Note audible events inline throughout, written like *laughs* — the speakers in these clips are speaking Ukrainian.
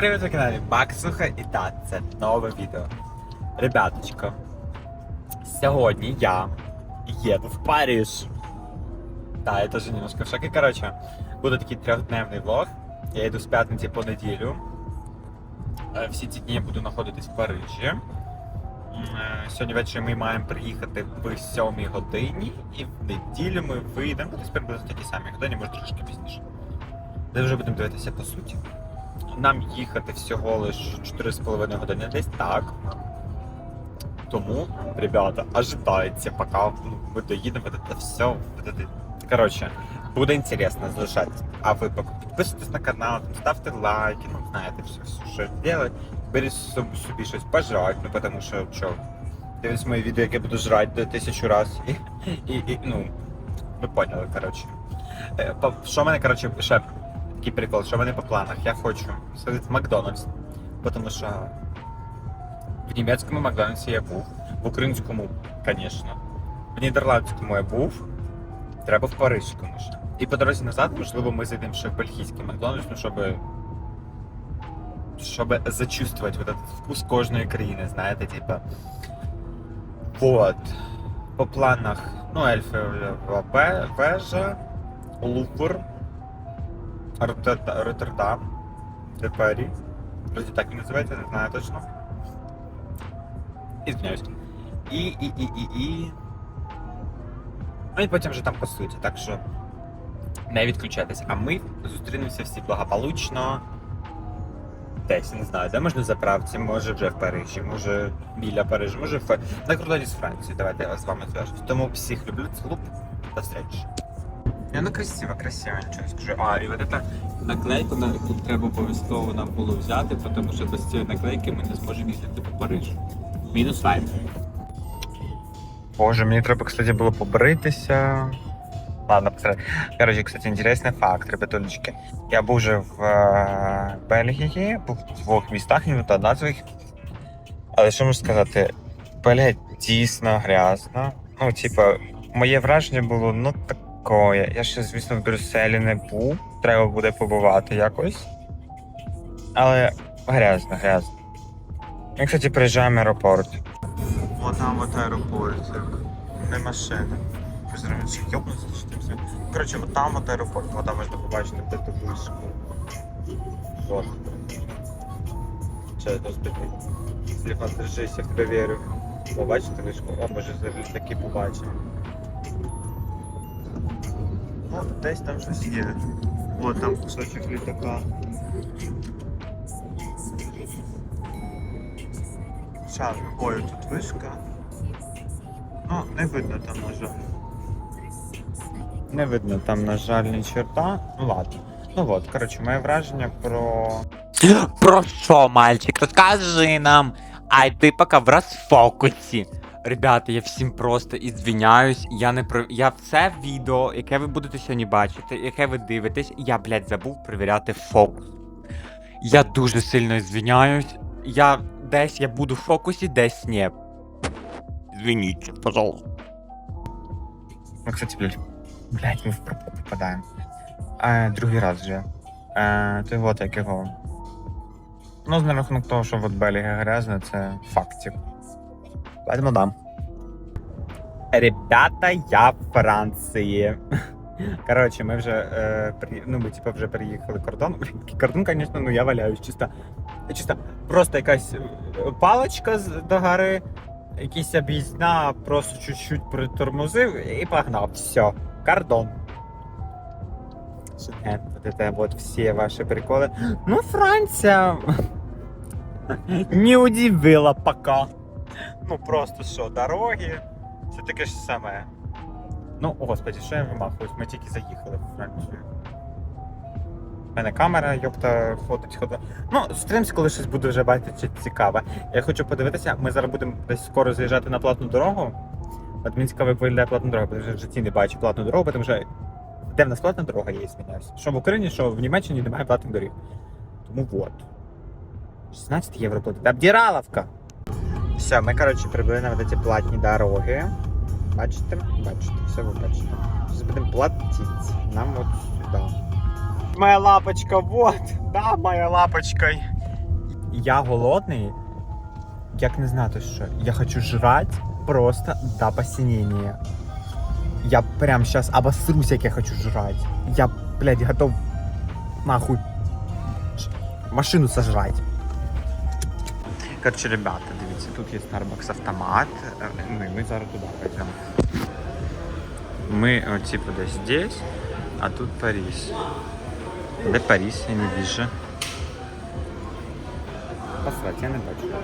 Привіт на каналі Максуха і так, це нове відео. Ребяточко, сьогодні я їду в Париж. Так, я теж немножко в шокі. Коротше, буде такий трьохдневний влог. Я йду з п'ятниці по неділю. Е, Всі ці дні я буду знаходитись в Парижі. Е, Сьогодні ввечері ми маємо приїхати в 7 годині, і в неділю ми вийдемо десь приблизно такі самі годині, може трошки пізніше. Де вже будемо дивитися по суті. Нам їхати всього лиш 4,5 години десь так. Тому, ребята, ожидається, поки ну, ми доїдемо, вот это все. Коротше, буде інтересно, залишайтесь. А ви підписуйтесь на канал, ставте лайки, ну знаєте, все, все що робити. Беріть собі, щось пожрати, ну тому що, що, дивись мої відео, як я буду жрати до тисячу разів. І, і, і, ну, ви поняли, коротше. Е, Що в мене, коротше, ще такий прикол, що в мене по планах. Я хочу сходити в Макдональдс, тому що в німецькому Макдональдсі я був, в українському, звісно. В нідерландському я був, треба в паризькому ще. І по дорозі назад, можливо, ми зайдемо ще в бельгійський Макдональдс, ну, щоб, щоб зачувствувати вот этот вкус кожної країни, знаєте, типа. Вот. По планах, ну, Ельфова вежа, Лувр, Роттердам, Депері. Вроді так він називається, не знаю точно. І звиняюсь. І, і, і, і, і. Ну і потім вже там по суті. Так що не відключайтесь. А ми зустрінемося всі благополучно. Десь, не знаю, де можна заправці, може вже в Парижі, може біля Парижа, може в на кордоні з Францією. Давайте я з вами зв'яжусь. Тому всіх люблю, цілуп, до зустрічі. Я ну красиво, красиво, нічого не скажу. А, і от ця наклейку на яку треба обов'язково нам було взяти, тому що без цієї наклейки ми не зможемо їздити по Парижу. Мінус лайф. Боже, мені треба, кстати, було побритися. Ладно, посмотри. Короче, кстати, интересный факт, ребятулечки. Я був вже в е, Бельгії, був в двох містах, не та назв їх. Але що можу сказати? Бельгія дійсно грязна. Ну, типа, моє враження було, ну такое. Я ще, звісно, в Брюсселі не був. Треба буде побувати якось. Але грязно, грязно. Ми, кстати, приїжджаємо в аеропорт. Вот там вот аеропорт. Не все. Коротше, вот там вот аеропорт, вот там можна побачити де ту вишку. Вот. Че, господи. Телефон держись, я в тебе вірю. Побачите вишку? О, може за таки побачимо. Ну, десь там щось є. Вот там кусочок літака. Сейчас, ой, тут вишка. Ну, не видно там, на жаль. Не видно там, на жаль, ні черта. Ну ладно. Ну от, коротше, моє враження про. Про що, мальчик? Розкажи нам. Ай, ти поки в розфокусі. Ребята, я всім просто ізвиняюсь. Я не про. Я все відео, яке ви будете сьогодні бачити, яке ви дивитесь, я, блядь, забув перевіряти фокус. Я дуже сильно звиняюсь. Я десь я буду в фокусі, десь ні. Извините, пожалуйста. Ну, кстати, блядь. Блядь, ми в пропу попадаємо. А, другий раз вже. А, то от як його. Ну, на рахунок того, що от Беліга грязна, це фактик. Поэтому дам. Ребята, я в Франції. *laughs* Коротше, ми вже е, при... ну, ми типу, вже переїхали кордон. Блін, *laughs* такий Кордон, звісно, ну я валяюсь. Чисто, чисто просто якась е, паличка з до гори, якийсь об'їзна, просто чуть-чуть притормозив і погнав. Все, кордон. Шутня, вот это вот все ваши приколы. Ну, Франция *laughs* не удивила пока. Ну, просто що, дороги, це таке ж саме. Ну, о, господи, що я вимахуюсь, ми тільки заїхали в Францію. У мене камера, йопта, ходить, ходить. Ну, зустрінемося, коли щось буде вже бачити цікаве. Я хочу подивитися, ми зараз будемо десь скоро заїжджати на платну дорогу. От мені цікаво, як виглядає платна дорога, бо вже в житті не бачу платну дорогу, тому що де в нас платна дорога є, зміняюся. Що в Україні, що в Німеччині немає платних доріг. Тому от. 16 євро платить. Обдіраловка! Все, ми, коротше, прибули на ці платні дороги. Бачите? Бачите, все ви бачите. Зараз будемо платити. Нам от сюди. Моя лапочка, вот. Да, моя лапочка. я голодний, як не знати що. Я хочу жрать просто до посинения. Я прям сейчас обосрусь, як я хочу жрать. Я, блядь, готов нахуй машину сожрать. Короче, ребята, дивіться, тут є Starbucks автомат. Е, Ну і ми зараз туди пойдемо. Ми, о, типу, десь здесь, а тут Париж. Де Париж? Я не вижу. Посрать, я не бачу.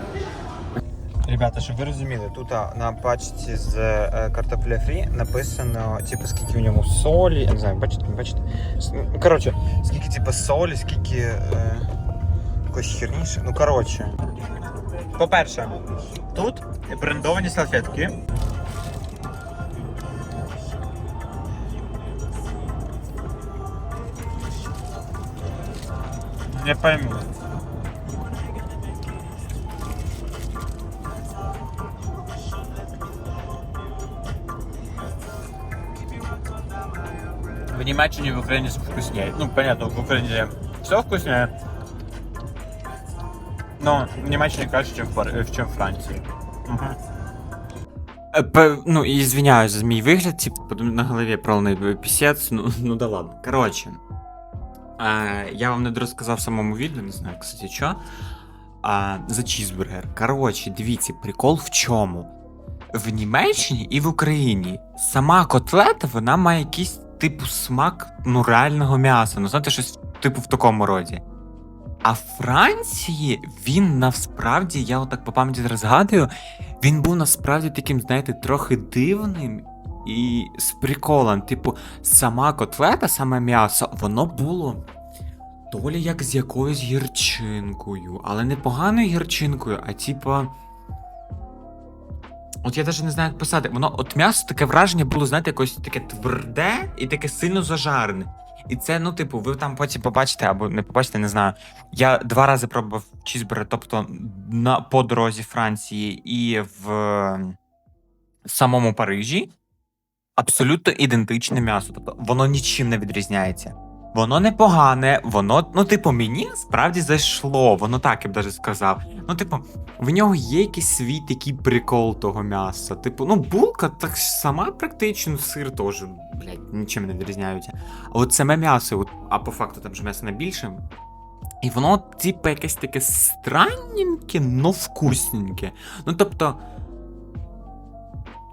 Ребята, щоб ви розуміли, тут а, на пачці з е, картопля фрі написано, типу, скільки в ньому солі. Я не знаю, бачите, не бачите? С- Ну, коротше, скільки типу солі, скільки е, якоїсь херні. ще. Ну, коротше. По-перше, тут брендовані салфетки. Не пойму. В Німеччині в Україні вкусняє. Ну, понятно, в Україні все вкусняє. Но в Німеччині краще, ніж в, Франції. Угу. Ну, і звиняюсь за мій вигляд, типу, на голові пролний пісець, ну, *laughs* ну да ладно. Коротше, е, я вам не розказав в самому відео, не знаю, кстати, що. А, за чізбургер. Коротше, дивіться, прикол в чому? В Німеччині і в Україні сама котлета, вона має якийсь типу смак ну, реального м'яса. Ну, знаєте, щось типу в такому роді. А в Франції він насправді, я отак по пам'яті згадую, він був насправді таким, знаєте, трохи дивним і з приколом. Типу, сама котлета, саме м'ясо, воно було то як з якоюсь гірчинкою, але не поганою гірчинкою, а типа. От я навіть не знаю, як писати. Воно, от м'ясо таке враження було, знаєте, якось таке тверде і таке сильно зажарене. І це, ну, типу, ви там потім побачите або не побачите, не знаю. Я два рази пробував чізбери, тобто на по дорозі Франції і в в самому Парижі. Абсолютно ідентичне м'ясо. Тобто воно нічим не відрізняється. Воно непогане, воно, ну, типу, мені справді зайшло. Воно так я б даже сказав. Ну, типу, в нього є якийсь свій такий прикол того м'яса. Типу, ну, булка так сама практично, сир теж, блядь, нічим не відрізняються. А от саме м'ясо, от, а по факту там же м'ясо найбільше. І воно, типу, якесь таке странненьке, но вкусненьке. Ну, тобто.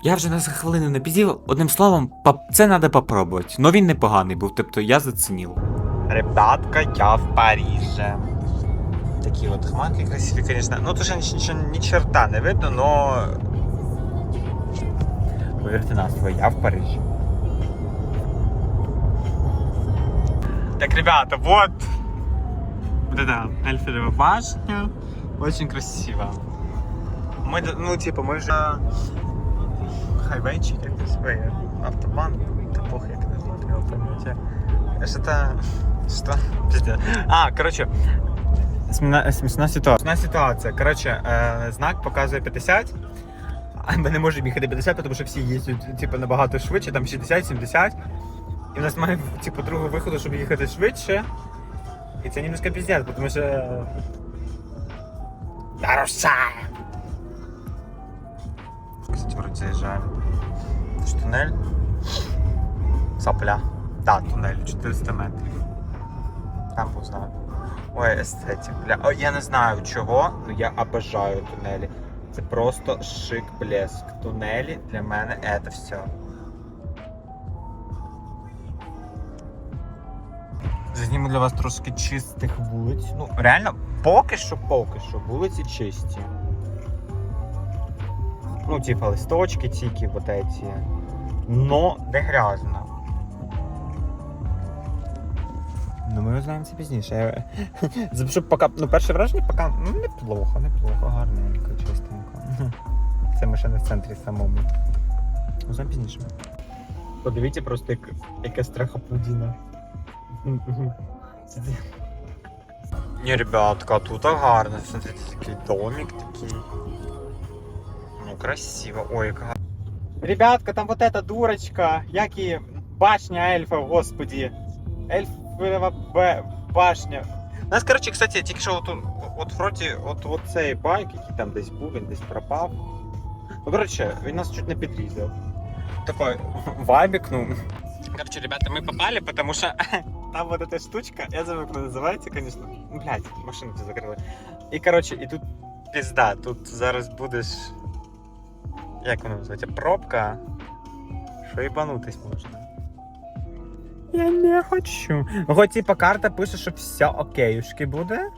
Я вже на хвилину не піздів, одним словом, пап- це треба попробувати. Ну він непоганий був, тобто я зацінив. Ребятка, я в Париже. Такі от хмарки красиві, конечно. Ну, то ще нічого, ні черта не видно, но... Повірте на слово, я в Парижі. Так, ребята, вот... Вот это Эльфелева башня. Очень красиво. Мы, д- ну, типа, мы же... Хайвейчик, як це своє. Автобан. Та похуй, як назвати його, поймете. Что-то... Что? Пиздец. А, короче, смешна, смешна ситуація. Смешна ситуація. Короче, е, знак показує 50, а ми не можемо їхати 50, тому що всі їздять типу, набагато швидше, там 60-70. І в нас немає типу, другого виходу, щоб їхати швидше. І це немножко пиздец, тому що... Нарушаємо. Кстати, вроде заїжджаємо. Це ж тунель. Сопля. Да, тунель 400 метрів. Там познав. Ой, естетик, бля. О, я не знаю чого, але я обожаю тунелі. Це просто шик блеск. Тунелі для мене це все. Зазніму для вас трошки чистих вулиць. Ну, реально, поки що, поки що, вулиці чисті. Ну, типа листочки тільки вот эти. Но не грязно. Ну, ми узнаємо це пізніше. Запишу *laughs* поки, ну, перше враження поки ну, неплохо, неплохо, гарненько, чистенько. *laughs* Це ми ще не в центрі самому. Узнаємо пізніше. Подивіться просто, як, яка страхопудіна. *laughs* Ні, ребятка, тут гарно. Смотрите, такий домик такий Ну, красиво. Ой, яка гарна. Ребятка, там вот эта дурочка, як і башня ельфа, господи. Ельфова б- башня. У нас, короче, кстати, тільки що тут от вроді, от, от цей байк, який там десь був, він десь пропав. Ну, коротше, він нас чуть не підрізав. Такой *laughs* вайбик, ну. Короче, ребята, мы попали, потому что *laughs* там вот эта штучка, я забыл, как она называется, конечно. Ну, блядь, машину ты закрыла. И, короче, и тут пизда, тут зараз будеш. як воно називається? Пробка. Що їбанутись можна. Я не хочу. Хоч типа карта пише, що все окейушки буде.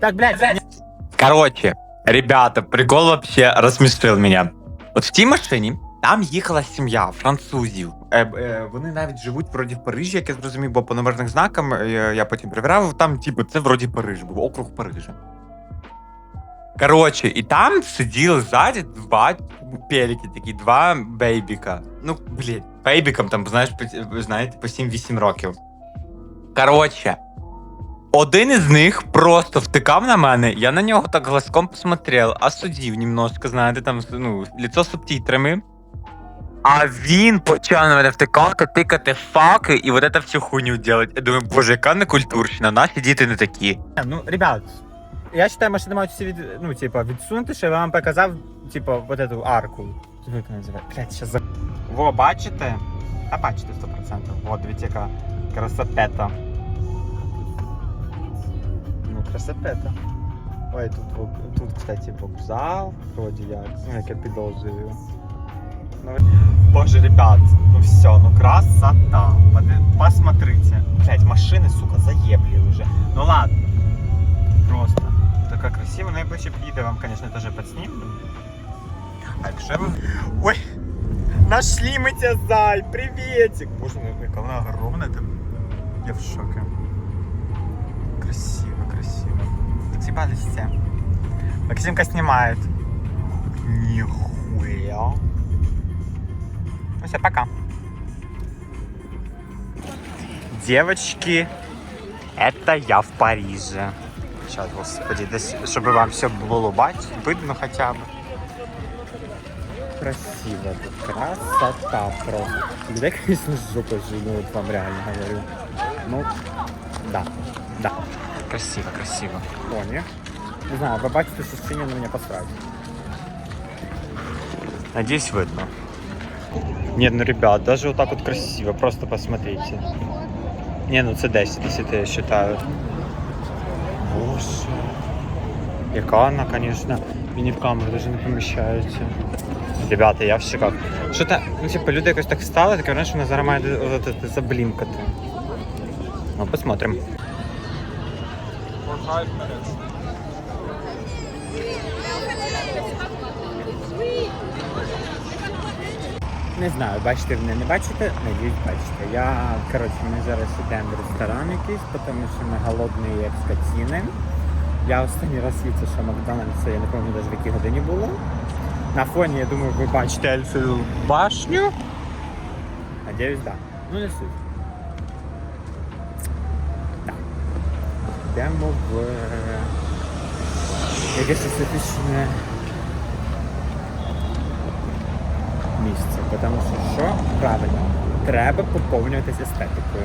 Так, блядь, блядь. Короче, ребята, прикол вообще рассмешил меня. От в тій машині там їхала сім'я французів. Е, е, вони навіть живуть вроді в Парижі, як я зрозумів, бо по номерних знакам е, я потім перевіряв, там, типу, це вроді Париж був, округ Парижа. Коротше, і там сиділи ззаді два пеліки, такі два бейбіка. Ну, блін, бейбікам там, знаєш, по- знаєте, по 7-8 років. Коротше, один із них просто втикав на мене, я на нього так глазком посмотрел, осудив немножко, знаєте, там, ну, лицо з субтитрами. А він почав на мене втикати, тикати факи і вот это всю хуйню делать. Я думаю, боже, яка некультурщина, наші діти не такі. Ну, ребят, я вважаю, машини мають всі від, ну, типа, відсунути, що я вам показав, типа, вот эту арку. Як вона називає? Блядь, сейчас за... Во, бачите? А бачите 100%. Во, дивіться, яка красопета. Ну, красопета. Ой, тут, тут, кстати, вокзал, вроді як, ну, як я підозрюю. Ну, боже, ребят, ну все, ну красота. Поди- Посмотрите. Блять, машины, сука, заебли уже. Ну ладно. Просто. Така красиво. Ну, якби ще підійде вам, конечно, теж підснімлю. А якщо ви... Ой! Нашли мы тебя, зай! Приветик! Боже, ну яка вона огромна. Ти... Я в шоке. Красиво, красиво. Съебались все. Максимка снимает. Нихуя. Все, пока. Девочки, это я в Париже. Сейчас, господи, десь, чтобы вам все было бать, видно хотя бы. Красиво тут, красота просто. Людей, конечно, жопа ну вот вам реально говорю. Ну, да, да. Красиво, красиво. Понял. Не знаю, вы бачите, что синя на меня посрать. Надеюсь, видно. Нет, ну ребят, даже вот так вот красиво, просто посмотрите. Не, ну це 10 10, я считаю. Боже. Яка вона, конечно, мені в камеру даже не поміщається. Ребята, я в шоках. Що та, ну типу, люди якось так встали, таке враження, що вона зараз має заблімкати. Ну, посмотрим. Не знаю, бачите, мене не бачите, надіюсь, бачите. Я, коротше, ми зараз йдемо в ресторан якийсь, тому що ми голодні як скотіни. Я останній раз їв що Макдональдс, я не пам'ятаю навіть в якій годині було. На фоні, я думаю, ви бачите Ельфову башню. Надіюсь, так. Да. Ну не суть. Так. Йдемо в е, якесь естетичне місце. Тому що що правильно, треба поповнюватися естетикою.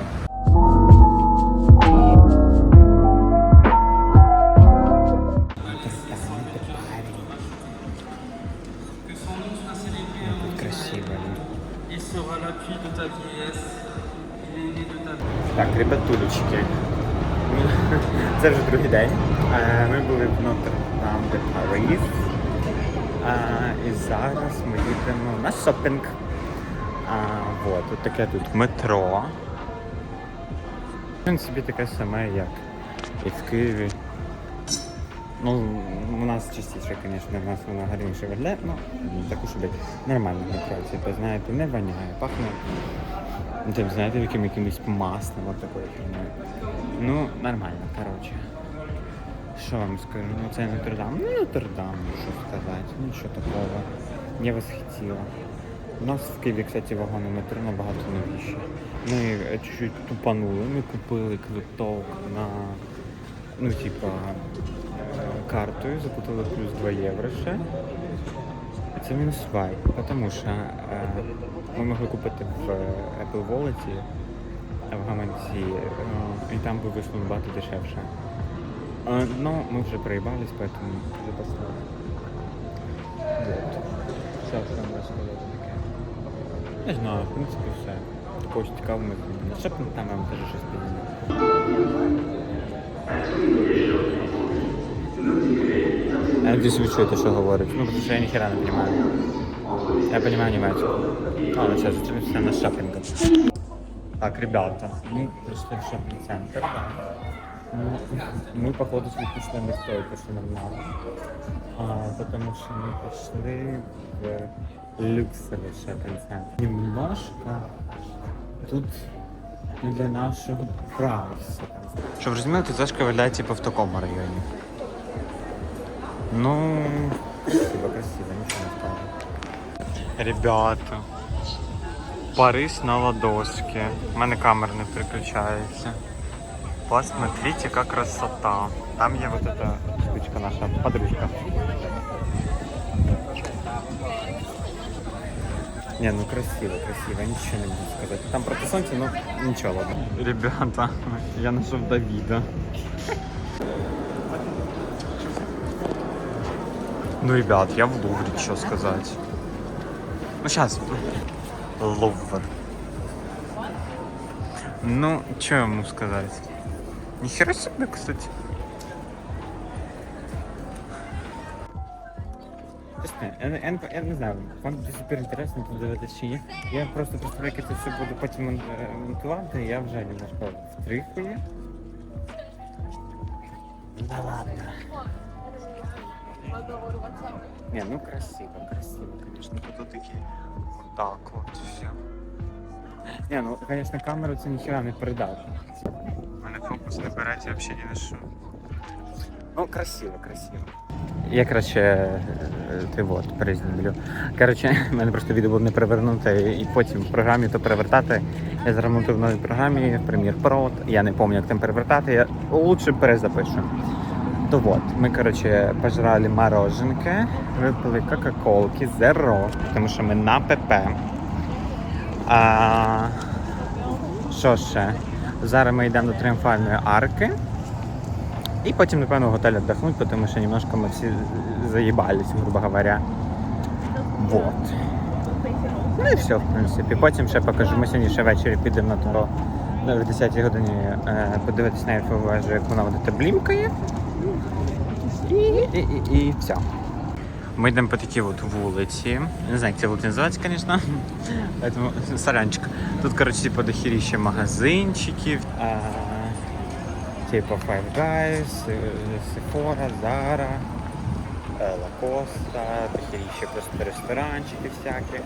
Так, ребятулечки. Це вже другий день. Е, Ми були в Нотр-Дам де Париж. Е, І зараз ми їдемо на шопінг. А, вот, тут таке тут метро. В принципі, таке саме, як і в Києві. Ну, у нас частіше, звісно, у нас воно гарніше виглядає, ну, таку, щоб нормально метро, типу, знаєте, не воняє, пахне Тим, знаєте, яким якимось маслом от такою. Ну, нормально, коротше. Що вам скажу? Ну це Нотр-Дам. Ну, Нотр-Дам, що сказати. Нічого такого. Не восхитило. У нас в Києві, кстати, вагони метро набагато новіші. Ми е, чуть-чуть тупанули, ми купили квиток на. Ну, типа, е, картою, заплатили плюс 2 євро ще. І Це мінус вайп, тому що е, ми могли купити в Apple Wallet, в гаманці, е, і там би вийшло набагато дешевше. Е, ну, ми вже проїбались, поэтому вже послали. Вот. Все, що вам розказати таке. Не знаю, в принципі, все. Такого цікавого ми зробили. Ще б там вам теж щось підійде. Я надеюсь, вы чуєте, що говорить. Ну, потому що я ніхера не понимаю. Я понимаю немецкую. А, ну сейчас, все на шопинга. Так, ребята, мы пришли в шопинг-центр. да. Ну, мы, походу, выпустили не столько, что нормально. А, потому что мы пошли в люксовый шопинг-центр. Немножко тут не для нашого прайсу. Щоб розуміти, це ж виглядає типу в такому районі. Ну, красиво, красиво, нічого не скажу. Ребята, Париж на ладошке. У мене камера не переключається. Посмотрите, яка красота. Там є вот эта штучка наша, подружка. Не, ну красиво, красиво, ничего не буду сказать. Там проти сонця, ну ничего, ладно. Ребята, я нашел Давида. Ну, ребят, я в Лувре, что сказать. Ну, сейчас. Лувр. Ну, что я могу сказать? Нихера себе, кстати. Я, не- я, не- я не знаю, вам це супер інтересно подивитися чи ні. Я просто представляю, як це все буду потім е, монтувати, і я вже немножко втрихую. Да ладно. Не, ну красиво, красиво, конечно. Тут такі так вот все. Не, ну, конечно, камеру це ніхера не передати. Мене фокус не береться взагалі ні на що. Ну, красиво, красиво. Я, коротше, ти от, перезнімлю. Коротше, *laughs* в мене просто відео було не перевернуте, і потім в програмі то перевертати. Я зараз в новій програмі в Premiere Pro. Я не пам'ятаю, як там перевертати. Я лучше перезапишу. То вот, ми, коротше, пожрали мороженке, випили кока-колки, зеро, тому що ми на ПП. А, що ще? Зараз ми йдемо до тріумфальної арки. І потім, напевно, в готель віддохнуть, тому що немножко ми всі заїбались, грубо говоря. Вот. Ну і все, в принципі. Потім ще покажу. Ми сьогодні ще ввечері підемо на того на 10 годині е, подивитися на ельфову вежу, як вона буде блімкає. І, і, і, і все. Ми йдемо по такій от вулиці. Не знаю, як ця вулиця називається, звісно. Поэтому сорянчик. Тут, коротше, типу, дохіріще магазинчиків. А, типу Five Guys, е, Sephora, Zara, е, Lacoste, дохіріще просто ресторанчики всякі.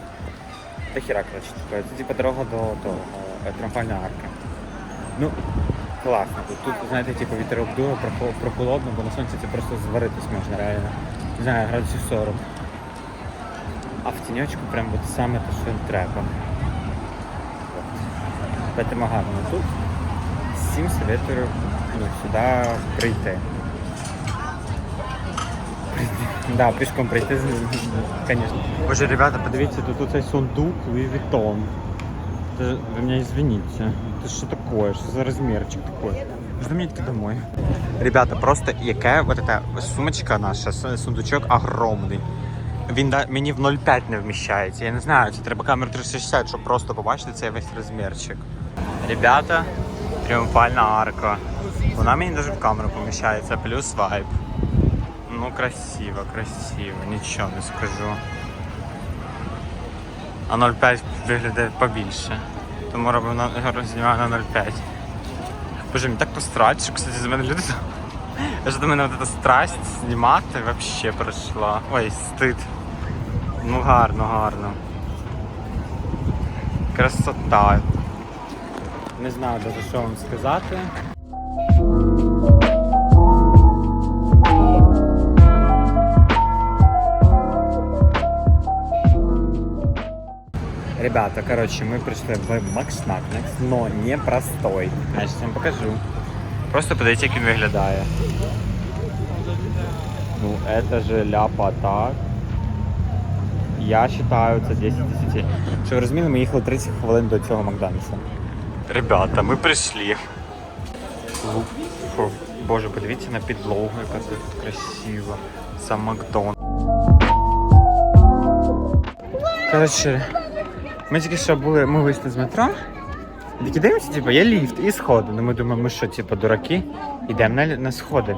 Дохіра, коротше, таке. Це типу дорога до того, е, трамвайної арки. Ну, класно. Тут, знаєте, типу вітер обдує, прохо- прохолодно, бо на сонці це просто зваритись можна реально Не знаю, градусів 40. А в тіньочку прям от саме те, що їм треба. От. Тому гарно тут. Всім советую ну, сюди прийти. Прийти. Да, пішком прийти, звісно. Боже, ребята, подивіться, тут оцей сундук Louis Vuitton. Это, вы меня извините. Это что такое? Что за размерчик такой? Знаменитки домой. Ребята, просто яке вот эта сумочка наша, сундучок огромний. Він да, мені в 0,5 не вміщається. Я не знаю, це треба камеру 360, щоб просто побачити цей весь розмірчик. Ребята, тріумфальна арка. Вона мені навіть в камеру поміщається, плюс вайп. Ну, красиво, красиво, нічого не скажу. А 0,5 виглядає побільше. Тому робимо на на 0,5. Боже, мені так посрать, що, кстати, за мене люди. Я ж до мене от страсть знімати вообще пройшла. Ой, стид. Ну гарно, гарно. Красота. Не знаю даже що вам сказати. Ребята, короче, мы пришли в Макс Накнекс, но не простой. Значит, я вам покажу. Просто подивіться, як він виглядає. Ну, это же ляпа так. Я считаю, це 10 10. Що ви розуміли, ми їхали 30 хвилин до цього Макдональдса. Ребята, ми прийшли. Фу, Боже, подивіться на підлогу, яка тут красива. Сам Макдон. Коротше, ми тільки що були, ми вийшли з метро. І такі дивимося, типу, є ліфт і сходи. Ну ми думаємо, ми що, типу, дураки, йдемо на, на сходи.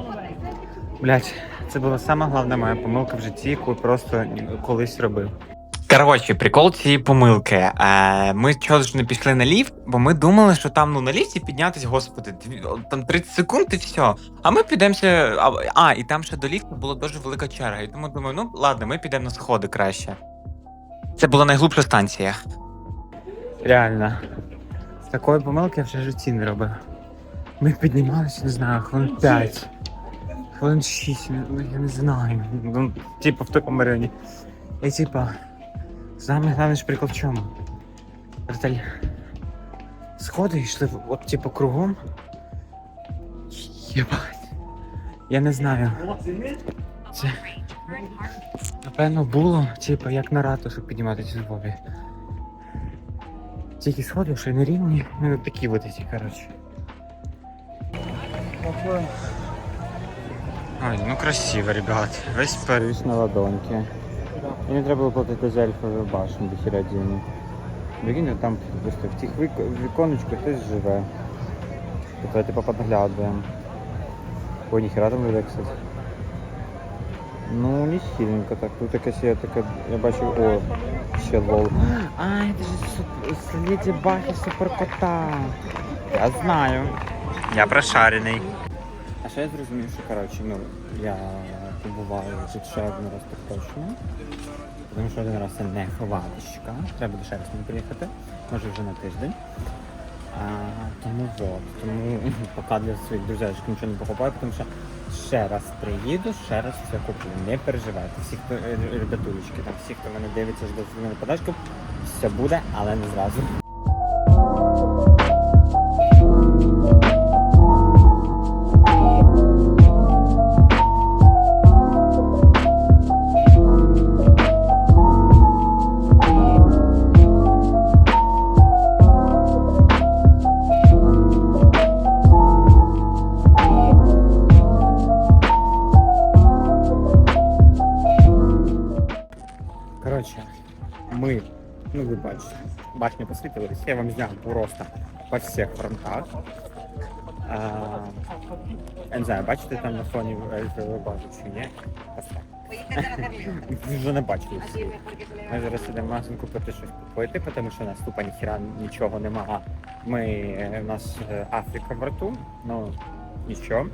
Блять, це була сама головна моя помилка в житті, яку просто колись робив. Коротше, прикол цієї помилки. Е, ми чого ж не пішли на ліфт, бо ми думали, що там ну на ліфті піднятись, господи, там 30 секунд і все. А ми підемося. А, а, і там ще до ліфту була дуже велика черга. І тому думаю, ну ладно, ми підемо на сходи краще. Це була найглубша станція. Реально. Такої помилки я вже в житті не робив. Ми піднімалися, не знаю, хвилин 5. Хвилин 6, ну я не знаю. Ну, типу в такому районі. І типа, саме головне ж прикол в чому? Верталь. Сходи йшли от типу кругом. Єбать. Я не знаю. Це. Напевно, було, типу, як на ратушу підніматися з Львові. Тільки сходи, що не рівні, ну такі от ці, коротше. Ой, ну красиво, ребят. Весь Париж на ладоньки. Мені треба було платити за ельфову башню до хіра денег. Там просто в тих вик- віконечках хтось живе. Тобто типу подглядуємо. Ой, ніхера там людей, кстати. Ну, не сильненько так. Тут якась є така, я бачу, о, ще лол. А, это же Леди Баг і суперкота. Я знаю. Я прошарений. А ще я зрозумів, що коротше, ну, я побуваю тут ще один раз так точно. Тому що один раз це не ховаточка. Треба буде ще раз не приїхати. Може вже на тиждень. Тому вот. Тому *laughs* поки для своїх друзячок нічого не покупаю, тому що ще раз приїду, ще раз все куплю. Не переживайте. Всі, хто е, ребятулечки, там всі, хто мене дивиться, ждуть мене подачку, все буде, але не зразу. Посвітилась, я вам зняв просто по всіх фронтах. Я не знаю, бачите там на фоні ельфової бази чи ні? Вже не бачили. Ми зараз ідемо в магазин купити щось попити, тому що у нас тупо ніхіра нічого немає. Ми, е, у нас е, Африка в рту, ну нічого.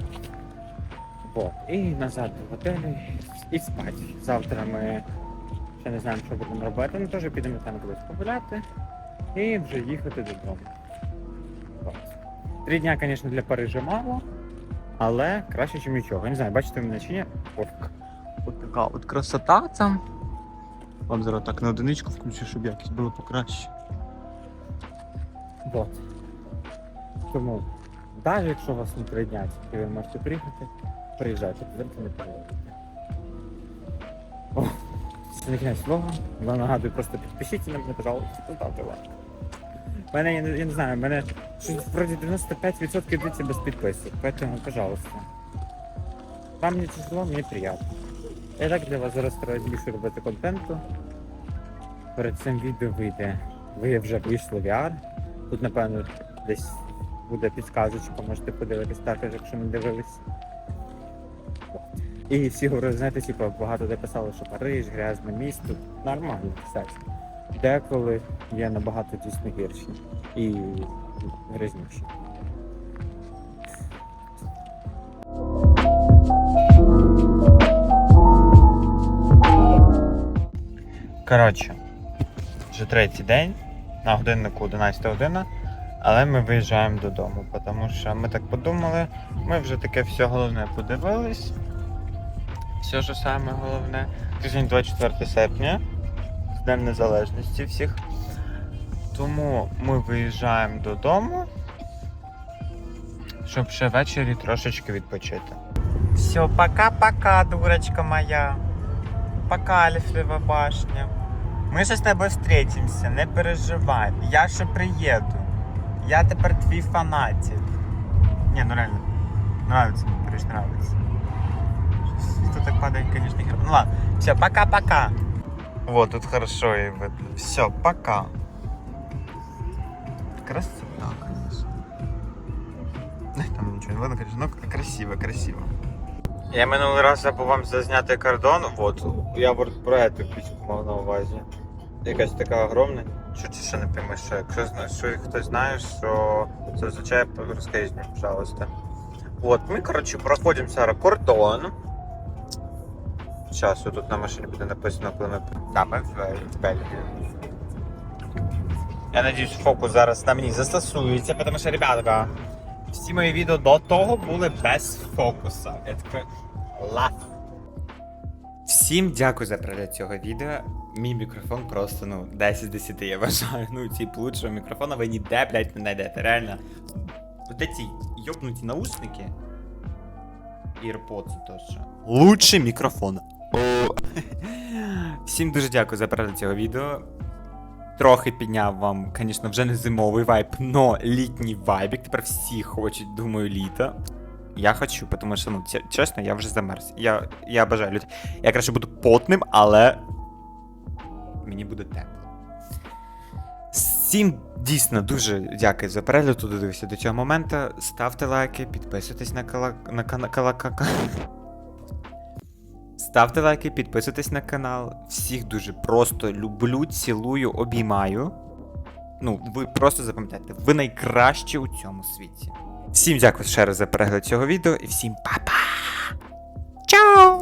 Вот. І назад в готелі і спать. Завтра ми ще не знаємо, що будемо робити, ну теж підемо там кудись погуляти і вже їхати додому. Три дня, звісно, для Парижа мало, але краще, ніж нічого. Не знаю, бачите мене чи ні? От така от красота там. Вам зараз так на одиничку включу, щоб якість було покраще. Вот. Тому, навіть якщо у вас не три дня, тільки ви можете приїхати, приїжджайте, повірте, не. О, це не кінець слова. Вам нагадую, просто підпишіться на мене, пожалуйста, поставте лайк. Мене, я не, я не знаю, мене вроді 95% йдеться без підписок, поэтому, пожалуйста. Вам не тяжело, мені приємно. Я так для вас зараз стараюсь більше робити контенту. Перед цим відео вийде. Ви вже вийшли в VR. Тут, напевно, десь буде підсказочка, можете подивитись також, якщо не дивились. І всі говорили, знаєте, типу, багато де писали, що Париж, грязне місто. Нормально, кстати. Деколи є набагато дійсно гірші і грязніші. Коротше, вже третій день, на годиннику 11 година, але ми виїжджаємо додому, тому що ми так подумали, ми вже таке все головне подивились. Все ж саме головне. Тиждень 24 серпня, Днем Незалежності всіх. Тому ми виїжджаємо додому, щоб ще ввечері трошечки відпочити. Все, пока-пока, дурочка моя. Пока, Альфлева башня. Ми ще з тобою встретимся, не переживай. Я ще приїду. Я тепер твій фанатик. Не, ну реально. Нравится мне, Париж нравится. Світло так падает, конечно, хер. Ну ладно, все, пока-пока. Вот, тут хорошо и видно. Все, пока. Красота, конечно. Там ничего не видно, конечно, ну красиво, красиво. Я минулий раз забув вам зазняти кордон, от, я от про эту пічку мав на увазі. Якась така огромна. Що ти ще не поймеш, що якщо знаєш, що хтось знає, що це означає, розкажіть мені, пожалуйста. От, ми, коротше, проходимо зараз кордон. Зараз тут на машині буде написано, коли ми. Да, в, в Бельгію. Я надіюсь, фокус зараз на мені застосується, тому що, ребятка, всі мої відео до того були без фокуса. Я. Всім дякую за перегляд цього відео. Мій мікрофон просто, ну, 10 з 10, я вважаю. Ну, тип лучшого мікрофона ви ніде, блядь, не знайдете. Реально. Вот эти ёбнуті наушники. AirPods теж. Лучший мікрофон. Всім дуже дякую за перегляд цього відео. Трохи підняв вам, звісно, вже не зимовий вайб, но літній вайбік. Тепер всі хочуть, думаю, літа. Я хочу, тому що, ну, чесно, я вже замерз. Я, я бажаю люди. Я краще буду потним, але мені буде тепло. Всім дійсно дуже дякую за перегляд, додивився до цього моменту. Ставте лайки, підписуйтесь на кала... на кана... кала... Ставте лайки, підписуйтесь на канал. Всіх дуже просто люблю, цілую, обіймаю. Ну, ви просто запам'ятайте, ви найкращі у цьому світі. Всім дякую ще раз за перегляд цього відео і всім па-па! Чао!